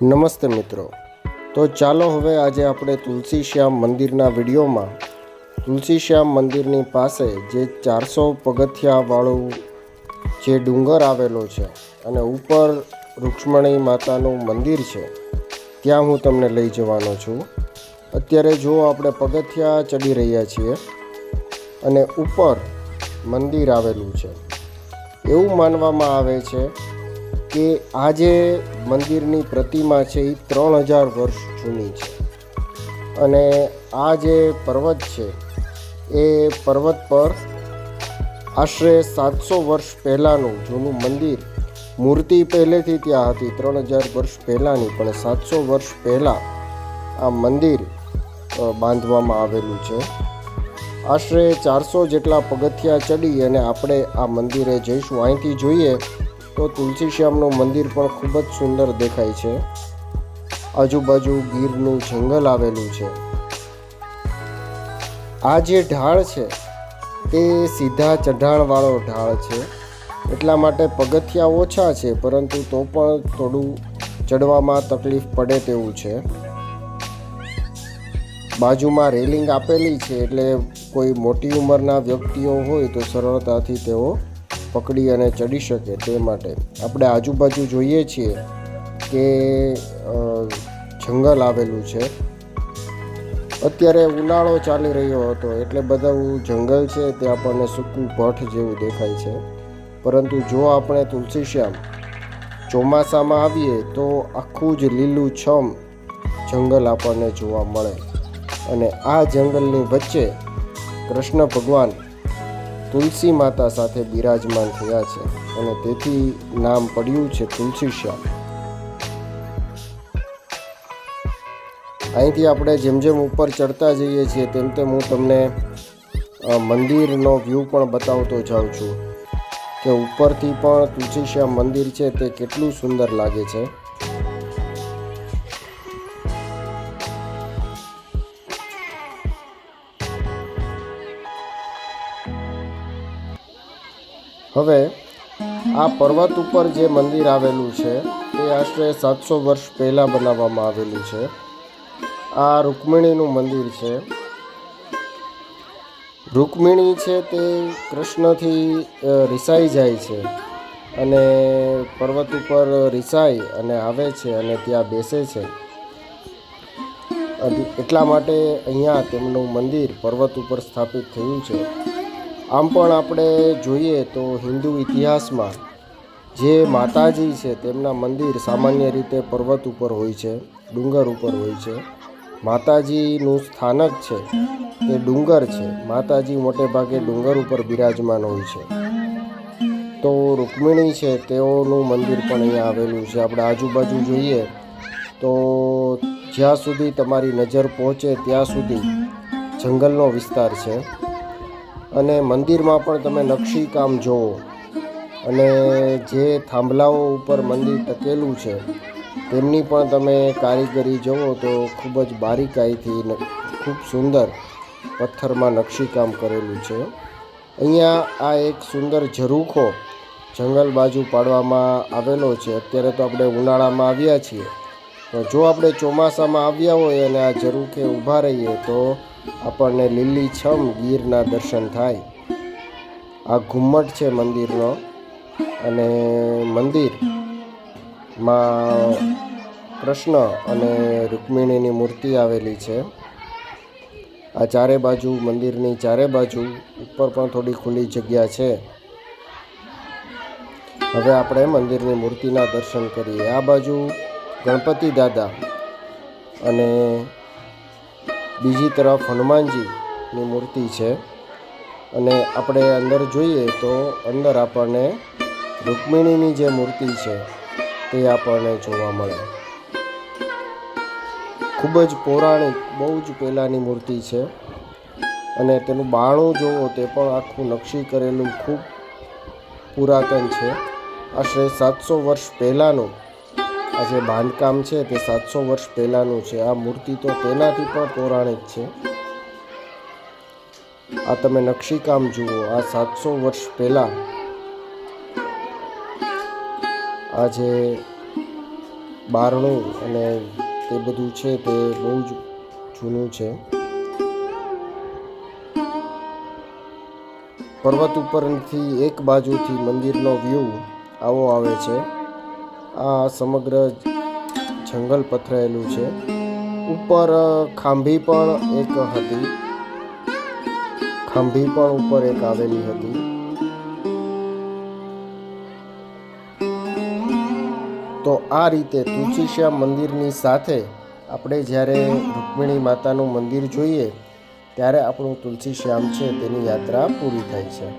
નમસ્તે મિત્રો. તો ચાલો હવે આજે આપણે તુલસી શ્યામ મંદિરના વિડીયોમાં તુલસી શ્યામ મંદિરની પાસે જે ચારસો પગથિયાવાળું જે ડુંગર આવેલો છે અને ઉપર રૂક્ષ્મણી માતાનું મંદિર છે, ત્યાં હું તમને લઈ જવાનો છું. અત્યારે જો આપણે પગથિયા ચડી રહ્યા છીએ અને ઉપર મંદિર આવેલું છે, એવું માનવામાં આવે છે કે આ જે મંદિરની પ્રતિમા છે એ ત્રણ હજાર વર્ષ જૂની છે. અને આ જે પર્વત છે, એ પર્વત પર આશરે સાતસો વર્ષ પહેલાંનું જૂનું મંદિર, મૂર્તિ પહેલેથી ત્યાં હતી, ત્રણ હજાર વર્ષ પહેલાંની, પણ સાતસો વર્ષ પહેલાં આ મંદિર બાંધવામાં આવેલું છે. આશરે ચારસો જેટલા પગથિયાં ચડી અને આપણે આ મંદિરે જઈશું. અહીંથી જોઈએ તો તુલસી શ્યામનું મંદિર પણ ખૂબ જ સુંદર દેખાય છે. આજુબાજુ ગીરનું જંગલ આવેલું છે. આ જે ઢાળ છે, તે સીધા ચઢાણવાળો ઢાળ છે. એટલા માટે પગથિયા ઓછા છે, પરંતુ તો પણ થોડું ચડવામાં તકલીફ પડે તેવું છે. બાજુમાં રેલિંગ આપેલી છે, એટલે કોઈ મોટી ઉંમરના વ્યક્તિઓ હોય તો સરળતાથી તેઓ પકડી અને ચડી શકે તે માટે. આપણે આજુબાજુ જોઈએ છીએ કે જંગલ આવેલું છે. અત્યારે ઉનાળો ચાલી રહ્યો હતો, એટલે બધું જંગલ છે, તે આપણને સૂકું ભઠ જેવું દેખાય છે. પરંતુ જો આપણે તુલસી શ્યામ ચોમાસામાં આવીએ, તો આખું જ લીલું છમ જંગલ આપણને જોવા મળે. અને આ જંગલની વચ્ચે કૃષ્ણ ભગવાન તુલસી માતા સાથે બિરાજમાન થયા છે અને તેથી નામ પડ્યું છે તુલસી શ્યામ અહીંથી આપણે જેમ જેમ ઉપર ચડતા જઈએ છીએ તેમ તેમ હું તમને મંદિરનો વ્યૂ પણ બતાવતો જાઉં છું કે ઉપરથી પણ તુલસી શ્યામ મંદિર છે તે કેટલું સુંદર લાગે છે. હવે, આ પર્વત ઉપર જે મંદિર આવેલું છે તે આશરે સાતસો વર્ષ પહેલાં બનાવવામાં આવેલું છે. આ રૂકમિણીનું મંદિર છે. રૂકમિણી છે તે કૃષ્ણથી રિસાઈ જાય છે અને પર્વત ઉપર રિસાઈ અને આવે છે અને ત્યાં બેસે છે. એટલા માટે અહીંયા તેમનું મંદિર પર્વત ઉપર સ્થાપિત થયું છે. આમ પણ આપણે જોઈએ તો હિન્દુ ઇતિહાસમાં જે માતાજી છે તેમના મંદિર સામાન્ય રીતે પર્વત ઉપર હોય છે, ડુંગર ઉપર હોય છે. માતાજીનું સ્થાનક છે તે ડુંગર છે. માતાજી મોટે ભાગે ડુંગર ઉપર બિરાજમાન હોય છે. તો રૂકમિણી છે તેઓનું મંદિર પણ અહીંયા આવેલું છે. આપણે આજુબાજુ જોઈએ તો જ્યાં સુધી તમારી નજર પહોંચે ત્યાં સુધી જંગલનો વિસ્તાર છે. અને મંદિરમાં પણ તમે નકશી કામ જુઓ. અને જે થાંભલાઓ ઉપર મંદિર ટકેલું છે, તેમની પણ તમે કારીગરી જુઓ તો ખૂબ જ બારીકાઈથી ખૂબ સુંદર પથ્થરમાં નકશીકામ કરેલું છે. અહીંયા આ એક સુંદર ઝરૂખો જંગલ બાજુ પાડવામાં આવેલો છે. અત્યારે તો આપણે ઉનાળામાં આવ્યા છીએ. જો આપણે ચોમાસામાં આવ્યા હોય અને આ ઝરૂખે ઊભા રહીએ તો આપણને લીલીછમ ગીરના દર્શન થાય. આ ઘુમ્મટ છે મંદિરનો અને મંદિરમાં કૃષ્ણ અને રુક્મિણીની મૂર્તિ આવેલી છે. આ ચારે બાજુ, મંદિરની ચારે બાજુ ઉપર પણ થોડી ખુલ્લી જગ્યા છે. હવે આપણે મંદિરની મૂર્તિના દર્શન કરીએ. આ બાજુ ગણપતિ દાદા અને બીજી તરફ હનુમાનજીની મૂર્તિ છે. અને આપણે અંદર જોઈએ તો અંદર આપણને રૂકમિણીની જે મૂર્તિ છે તે આપણને જોવા મળે. ખૂબ જ પૌરાણિક, બહુ જ પહેલાંની મૂર્તિ છે. અને તેનું બાણું જોવો તે પણ આખું નકશી કરેલું ખૂબ પુરાતન છે. આશરે સાતસો વર્ષ પહેલાંનું આ જે બાંધકામ છે તે સાતસો વર્ષ પહેલાંનું છે. આ મૂર્તિ તો તેનાથી પણ પૌરાણિક છે. આ તમે નકશીકામ જુઓ, આ સાતસો વર્ષ પહેલાં આ જે બારણું અને તે બધું છે તે બહુ જ જૂનું છે. પર્વત ઉપરથી એક બાજુથી મંદિરનો વ્યૂ આવો આવે છે. આ સમગ્ર જંગલ પથરાયેલું છે. ઉપર ખાંભી પણ એક હતી. ખાંભી પણ ઉપર એક આવેલી હતી. તો આ રીતે તુલસીશ્યામ મંદિરની સાથે આપણે જ્યારે રૂક્મિણી માતાનું મંદિર જોઈએ, ત્યારે આપણું તુલસીશ્યામ છે તેની યાત્રા પૂરી થાય છે.